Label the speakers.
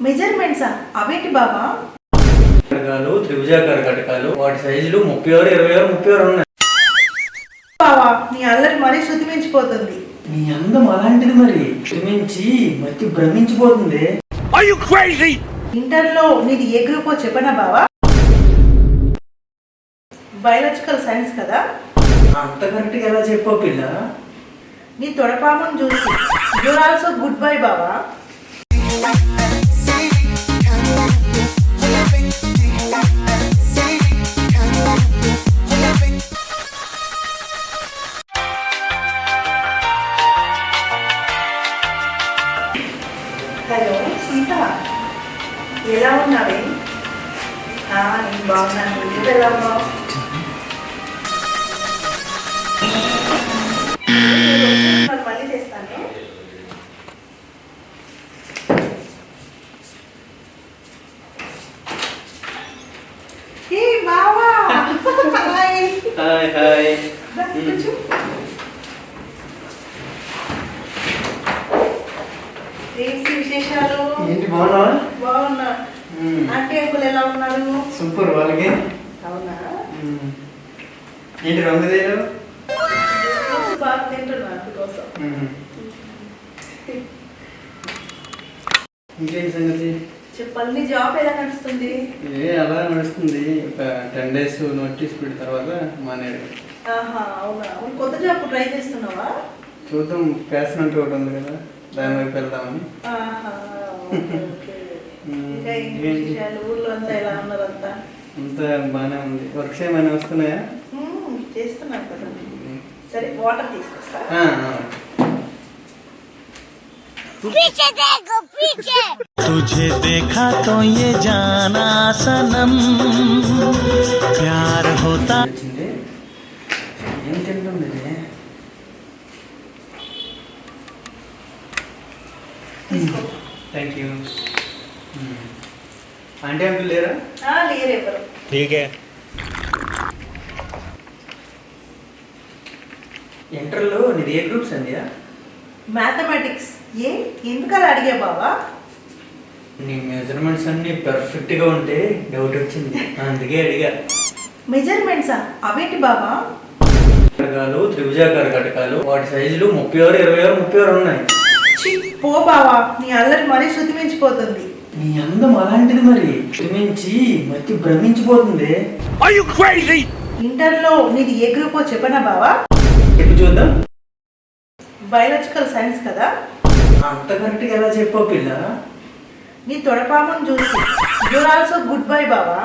Speaker 1: మెజర్మెంట్సా? అవేంటి బాబా?
Speaker 2: కటకాలు త్రిభుజాకార కటకాలు వాటి సైజులు ముప్పై ఆరు ఇరవై ఆరు ముప్పై ఆరు ఉన్నాయి.
Speaker 1: బావా నీ అల్లరి మరీ శృతి మించిపోతుంది
Speaker 2: నీ అందం అలాంటిది మరి. మించి మతి భ్రమించిపోతుంది.
Speaker 1: ఇంటర్లో నీది ఏ గ్రూపో చెప్పనా బావా? బయాలజికల్ సైన్స్ కదా?
Speaker 2: అంత కరెక్ట్గా ఎలా చెప్పావు పిల్ల?
Speaker 1: నీ తొడపామును చూసి. యూర్ ఆల్సో గుడ్ బై బావా. హలో సీత ఎలా ఉన్నావే? నేను బాగున్నాను. నువ్వు ఎలా ఉన్నావు? మరి మళ్ళీ చేస్తాను. ఏ బావా హాయ్
Speaker 2: హాయ్.
Speaker 1: ఏంటి విశేషాలు?
Speaker 2: ఏంటి బాగున్నావా?
Speaker 1: బాగున్నా. అంకుల్ ఎలా ఉన్నారు?
Speaker 2: సూపర్ వాళ్ళకి?
Speaker 1: అవునా?
Speaker 2: ఏంటి రంగు
Speaker 1: బాగా తింటున్నా అందుకోసం.
Speaker 2: ఇంకేంటి సంగతి?
Speaker 1: చెప్పాలి నీ జాబ్ ఎలా నడుస్తుంది?
Speaker 2: ఏ అలా నడుస్తుంది. ఒక టెన్ డేస్ నోటీస్ పెట్టిన తర్వాత మానేడు
Speaker 1: ఆహా అవునా? కొత్త జాబ్ ట్రై చేస్తున్నావా?
Speaker 2: చూద్దాం ఫ్యాషన్ అంటే ఒకటి ఉంది కదా. దాని వైపు వెళ్దామని
Speaker 1: ఆహా, ఓకే, ఓకే.
Speaker 2: మ్మ్.
Speaker 1: ఇంకా ఏంటి
Speaker 2: ఏంటి?
Speaker 1: విషయాలు ఊర్లో అంతా ఎలా ఉన్నారు అంతా
Speaker 2: అంతా బాగానే ఉంది వర్క్స్ ఏమైనా వస్తున్నాయా
Speaker 1: మ్మ్, చేస్తున్నాను కదా సరే వాటర్ తీసుకొస్తా
Speaker 2: ఆ, ఆ.
Speaker 3: पीछे देखो पीछे
Speaker 4: तुझे देखा तो ये जाना सनम प्यार होता
Speaker 2: థ్యాంక్ యూ అంటే అంకుల్ లేరా?
Speaker 1: లేరు ఎవరు.
Speaker 2: ఇంటర్లో నీది ఏ గ్రూప్స్ అండి
Speaker 1: మ్యాథమెటిక్స్ ఏ? ఎందుకు అలా అడిగే బావా?
Speaker 2: నీ మెజర్మెంట్స్ అన్నీ పర్ఫెక్ట్గా ఉంటే డౌట్ వచ్చింది. అందుకే అడిగా.
Speaker 1: మెజర్మెంట్సా అవేంటి బావా?
Speaker 2: కటకాలు త్రిభుజాకార కటకాలు వాటి సైజులు ముప్పై ఆరు ఇరవై ఆరు ముప్పై ఆరు ఉన్నాయి.
Speaker 1: పో బావా నీ అల్లరి మరీ శృతి మించిపోతుంది
Speaker 2: నీ అందం అలాంటిది మరి. మించి మతి భ్రమించిపోతుంది.
Speaker 1: ఇంటర్లో నీది ఏ గ్రూపో చెప్పనా బావా?
Speaker 2: చెప్పు చూద్దాం?
Speaker 1: బయాలజికల్ సైన్స్ కదా.
Speaker 2: అంత కరెక్ట్గా ఎలా చెప్పావు పిల్ల?
Speaker 1: నీ తొడపామును చూసి. యూర్ ఆల్సో గుడ్ బై బావా.